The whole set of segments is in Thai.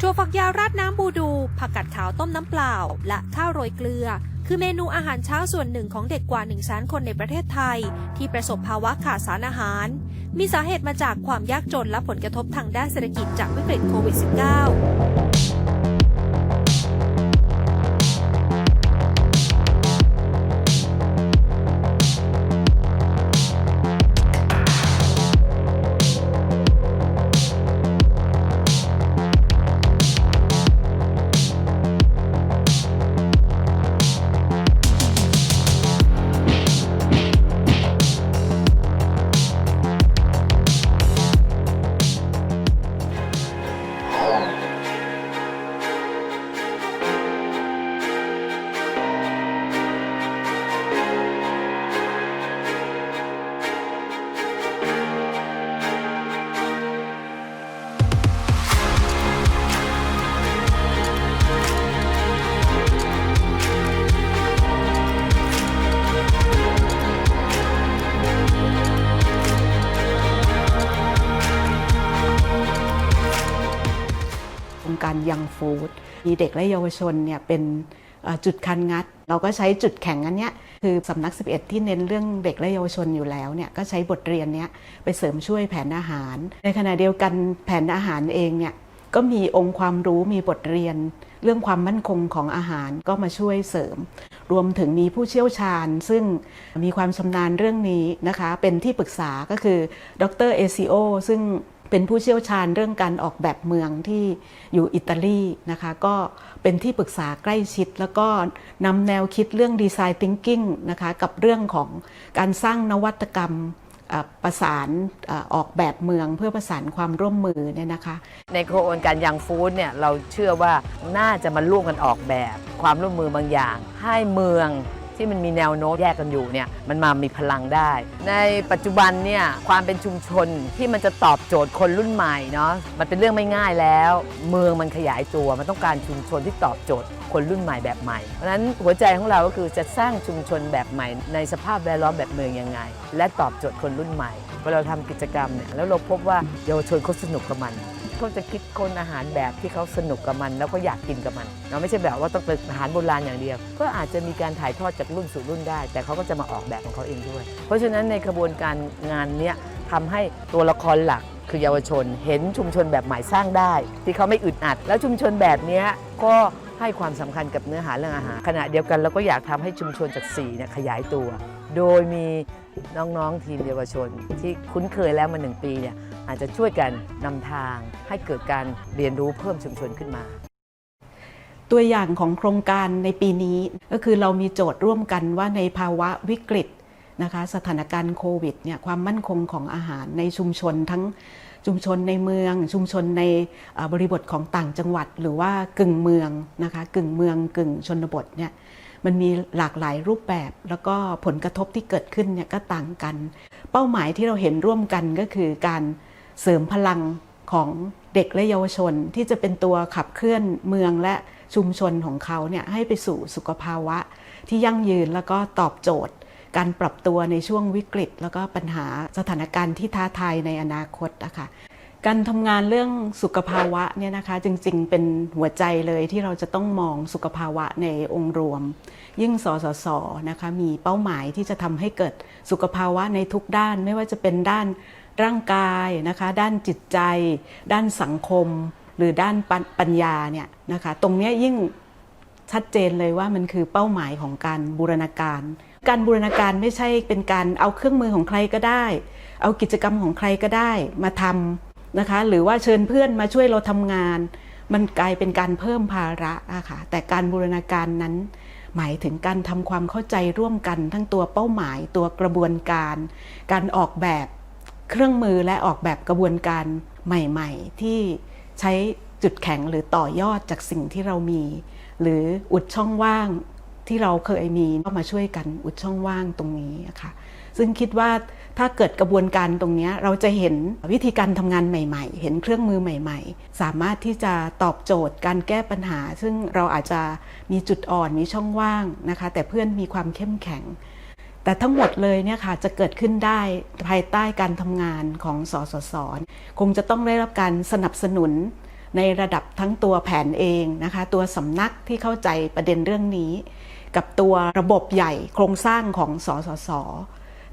ถั่วฝักยาวราดน้ำบูดู ผักกาดขาวต้มน้ำเปล่า และข้าวโรยเกลือ คือเมนูอาหารเช้าส่วนหนึ่งของเด็กกว่า1นึ่งแสนคนในประเทศไทย ที่ประสบภาวะขาดสารอาหาร มีสาเหตุมาจากความยากจนและผลกระทบทางด้านเศรษฐกิจจากวิกฤตโควิด -19 การยังฟู้ดมีเด็กและเยาวชนเนี่ยเป็นจุดคันงัด เราก็ใช้จุดแข็งอันเนี้ยคือสำนัก 11 ที่เน้นเรื่องเด็กและเยาวชนอยู่แล้วเนี่ยก็ใช้บทเรียนเนี้ยไปเสริมช่วยแผนอาหาร ในขณะเดียวกันแผนอาหารเองเนี่ยก็มีองค์ความรู้มีบทเรียน เรื่องความมั่นคงของอาหารก็มาช่วยเสริม รวมถึงมีผู้เชี่ยวชาญ ซึ่งมีความชำนาญเรื่องนี้นะคะ เป็นที่ปรึกษาก็คือดรเอซิโอซึ่ง เป็นผู้เชี่ยวชาญเรื่องการออกแบบเมืองที่อยู่อิตาลีนะคะ ก็เป็นที่ปรึกษาใกล้ชิด แล้วก็นำแนวคิดเรื่องดีไซน์ thinking นะคะกับเรื่องของการสร้างนวัตกรรมประสานอออกแบบเมืองเพื่อประสานความร่วมมือเนี่ยนะคะ ในโครงการยังฟู้ดเนี่ยเราเชื่อว่าน่าจะมาร่วมกันออกแบบ ความร่วมมือบางอย่าง ให้เมือง ที่มันมีแนวโน้มแยกกันอยู่เนี่ยมันมามีพลังได้ ในปัจจุบันเนี่ยความเป็นชุมชนที่มันจะตอบโจทย์คนรุ่นใหม่เนาะมันเป็นเรื่องไม่ง่ายแล้ว เมืองมันขยายตัวมันต้องการชุมชนที่ตอบโจทย์คนรุ่นใหม่แบบใหม่ เพราะฉะนั้นหัวใจของเราก็คือจะสร้างชุมชนแบบใหม่ ในสภาพแวดล้อมแบบเมืองยังไง และตอบโจทย์คนรุ่นใหม่เวลาเราทำกิจกรรมเนี่ยแล้วเราพบว่าเยาวชนเขาสนุกกับมัน เขาจะคิดค้นอาหารแบบที่เขาสนุกกับมัน แล้วก็อยากกินกับมันเราไม่ใช่แบบว่าต้องเป็นอาหารโบราณอย่างเดียว ก็อาจจะมีการถ่ายทอดจากรุ่นสู่รุ่นได้ แต่เขาก็จะมาออกแบบของเขาเองด้วย เพราะฉะนั้นในกระบวนการงานเนี้ยทำให้ตัวละครหลักคือเยาวชน เห็นชุมชนแบบใหม่สร้างได้ ที่เขาไม่อึดอัด แล้วชุมชนแบบนี้ก็ ให้ความสำคัญกับเนื้อหาเรื่องอาหารขณะเดียวกันเราก็อยากทำให้ชุมชนจากสี่เนี่ยขยายตัว โดยมีน้องๆทีมเยาวชน ที่คุ้นเคยแล้วมาหนึ่งปีเนี่ยอาจจะช่วยกันนำทางให้เกิดการเรียนรู้เพิ่มชุมชนขึ้นมาตัวอย่างของโครงการในปีนี้ก็คือเรามีโจทย์ร่วมกันว่าในภาวะวิกฤตนะคะสถานการณ์โควิดเนี่ยความมั่นคงของอาหารในชุมชนทั้ง ชุมชนในเมือง ชุมชนในบริบทของต่างจังหวัด หรือว่ากึ่งเมืองนะคะกึ่งเมืองกึ่งชนบทเนี่ยมันมีหลากหลายรูปแบบ แล้วก็ผลกระทบที่เกิดขึ้นเนี่ยก็ต่างกัน เป้าหมายที่เราเห็นร่วมกันก็คือการเสริมพลังของเด็กและเยาวชนที่จะเป็นตัวขับเคลื่อนเมืองและชุมชนของเขาเนี่ยให้ไปสู่สุขภาวะที่ยั่งยืนแล้วก็ตอบโจทย์ การปรับตัวในช่วงวิกฤต แล้วก็ปัญหาสถานการณ์ที่ท้าทายในอนาคตนะคะการทำงานเรื่องสุขภาวะเนี่ยนะคะจริงๆ เป็นหัวใจเลยที่เราจะต้องมองสุขภาวะในองค์รวม ยิ่งสสสนะคะมีเป้าหมายที่จะทำให้เกิดสุขภาวะในทุกด้าน ไม่ว่าจะเป็นด้านร่างกายนะคะด้านจิตใจ ด้านสังคม หรือด้านปัญปัญญาเนี่ยนะคะตรงนี้ยิ่งชัดเจนเลยว่ามันคือเป้าหมายของการบูรณาการ การบูรณาการไม่ใช่เป็นการเอาเครื่องมือของใครก็ได้ เอากิจกรรมของใครก็ได้มาทำนะคะ หรือว่าเชิญเพื่อนมาช่วยเราทำงาน มันกลายเป็นการเพิ่มภาระอะค่ะแต่การบูรณาการนั้นหมายถึงการทำความเข้าใจร่วมกันทั้งตัวเป้าหมาย ตัวกระบวนการ การออกแบบเครื่องมือและออกแบบกระบวนการใหม่ ๆ ที่ใช้จุดแข็งหรือต่อยอดจากสิ่งที่เรามี หรืออุดช่องว่าง ที่เราเคยมีก็มาช่วยกันอุดช่องว่างตรงนี้ะค่ะ ซึ่งคิดว่าถ้าเกิดกระบวนการตรงนี้เราจะเห็นวิธีการทำงานใหม่ ๆ เห็นเครื่องมือใหม่ ๆ สามารถที่จะตอบโจทย์การแก้ปัญหา ซึ่งเราอาจจะมีจุดอ่อนมีช่องว่างนะคะ แต่เพื่อนมีความเข้มแข็ง แต่ทั้งหมดเลยเนี่ยค่ะจะเกิดขึ้นได้ภายใต้การทำงานของสสส คงจะต้องได้รับการสนับสนุน ในระดับทั้งตัวแผนเองนะคะ ตัวสำนักที่เข้าใจประเด็นเรื่องนี้ กับตัวระบบใหญ่โครงสร้างของสสส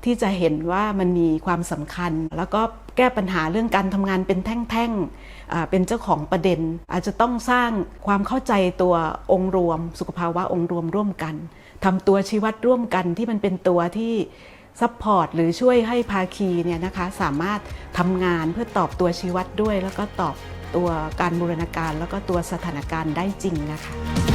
ที่จะเห็นว่ามันมีความสำคัญ แล้วก็แก้ปัญหาเรื่องการทำงานเป็นแท่งๆ เป็นเจ้าของประเด็น อาจจะต้องสร้างความเข้าใจตัวองค์รวม สุขภาวะองค์รวมร่วมกันทำตัวชี้วัดร่วมกันที่มันเป็นตัวที่ซัพพอร์ตหรือช่วยให้ภาคีเนี่ยนะคะสามารถทำงานเพื่อตอบตัวชี้วัดด้วย แล้วก็ตอบ ตัวการบูรณาการ แล้วก็ตัวสถานการณ์ได้จริงนะคะ